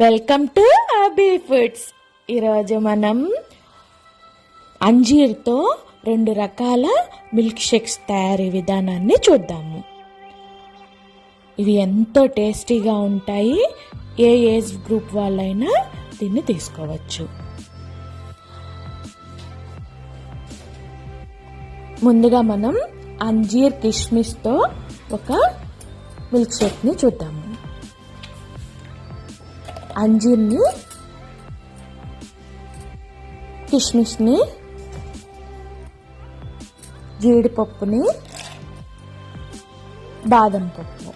Welcome to అబీ foods. ఈరోజు మనం అంజీర్తో రెండు రకాల మిల్క్ షేక్స్ తయారీ విధానాన్ని చూద్దాము. ఇవి ఎంతో టేస్టీగా ఉంటాయి. ఏ ఏజ్ గ్రూప్ వాళ్ళైనా దీన్ని తీసుకోవచ్చు. ముందుగా మనం అంజీర్ కిష్మిష్తో ఒక మిల్క్ షేక్ని చూద్దాము. అంజీర్ని కిష్మిష్ని జీడిపప్పుని బాదం పప్పు.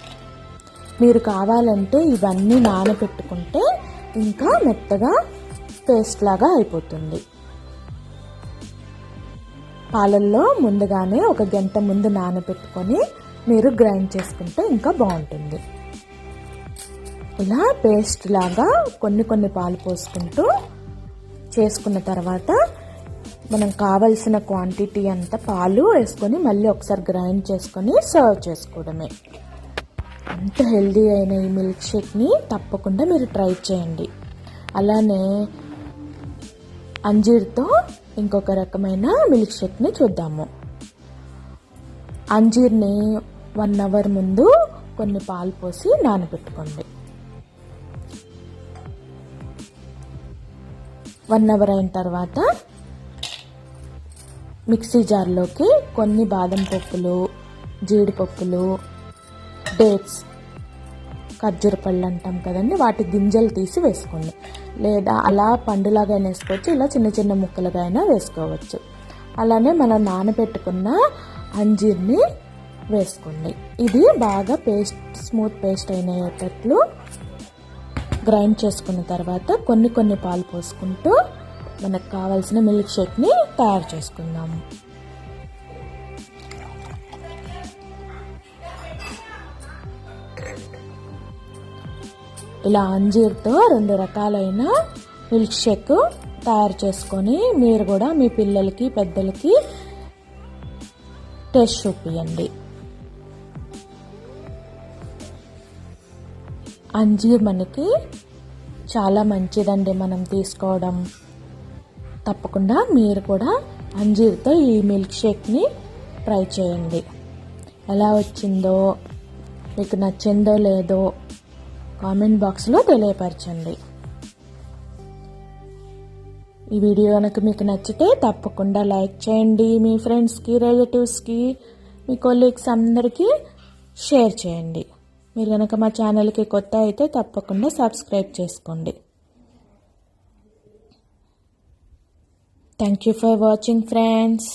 మీరు కావాలంటే ఇవన్నీ నానబెట్టుకుంటే ఇంకా మెత్తగా పేస్ట్ లాగా అయిపోతుంది. పాలల్లో ముందుగానే ఒక గంట ముందు నానబెట్టుకొని మీరు గ్రైండ్ చేసుకుంటే ఇంకా బాగుంటుంది. ఇలా పేస్ట్ లాగా కొన్ని కొన్ని పాలు పోసుకుంటూ చేసుకున్న తర్వాత మనం కావలసిన క్వాంటిటీ అంత పాలు వేసుకొని మళ్ళీ ఒకసారి గ్రైండ్ చేసుకొని సర్వ్ చేసుకోవడమే. అంత హెల్దీ అయిన ఈ మిల్క్ షేక్ని తప్పకుండా మీరు ట్రై చేయండి. అలానే అంజీర్తో ఇంకొక రకమైన మిల్క్ షేక్ని చూద్దాము. అంజీర్ని వన్ అవర్ ముందు కొన్ని పాలు పోసి నానబెట్టుకోండి. వన్ అవర్ అయిన తర్వాత మిక్సీ జార్లోకి కొన్ని బాదం పప్పులు జీడిపప్పులు డేట్స్ ఖర్జూర పళ్ళు అంటాం కదండి వాటి గింజలు తీసి వేసుకోండి. లేదా అలా పండులాగా వేసుకోవచ్చు ఇలా చిన్న చిన్న ముక్కలుగా అయినా వేసుకోవచ్చు. అలానే మనం నానబెట్టుకున్న అంజీర్ని వేసుకోండి. ఇది బాగా పేస్ట్ స్మూత్ పేస్ట్ అయినట్లు గ్రైండ్ చేసుకున్న తర్వాత కొన్ని కొన్ని పాలు పోసుకుంటూ మనకు కావాల్సిన మిల్క్ షేక్ని తయారు చేసుకుందాము ఇలా అంజీర్తో రెండు రకాలైన మిల్క్ షేక్ తయారు చేసుకొని మీరు కూడా మీ పిల్లలకి పెద్దలకి టేస్ట్ చూపియండి. అంజీర్ మనకి చాలా మంచిదండి మనం తీసుకోవడం. తప్పకుండా మీరు కూడా అంజీర్తో ఈ మిల్క్ షేక్ని ట్రై చేయండి. ఎలా వచ్చిందో మీకు నచ్చిందో లేదో కామెంట్ బాక్స్లో తెలియపరచండి. ఈ వీడియో కనుక మీకు నచ్చితే తప్పకుండా లైక్ చేయండి. మీ ఫ్రెండ్స్కి రిలేటివ్స్కి మీ కొలీగ్స్ అందరికీ షేర్ చేయండి. మీరు కనుక మా ఛానల్కి కొత్త అయితే తప్పకుండా సబ్స్క్రైబ్ చేసుకోండి. Thank you for watching friends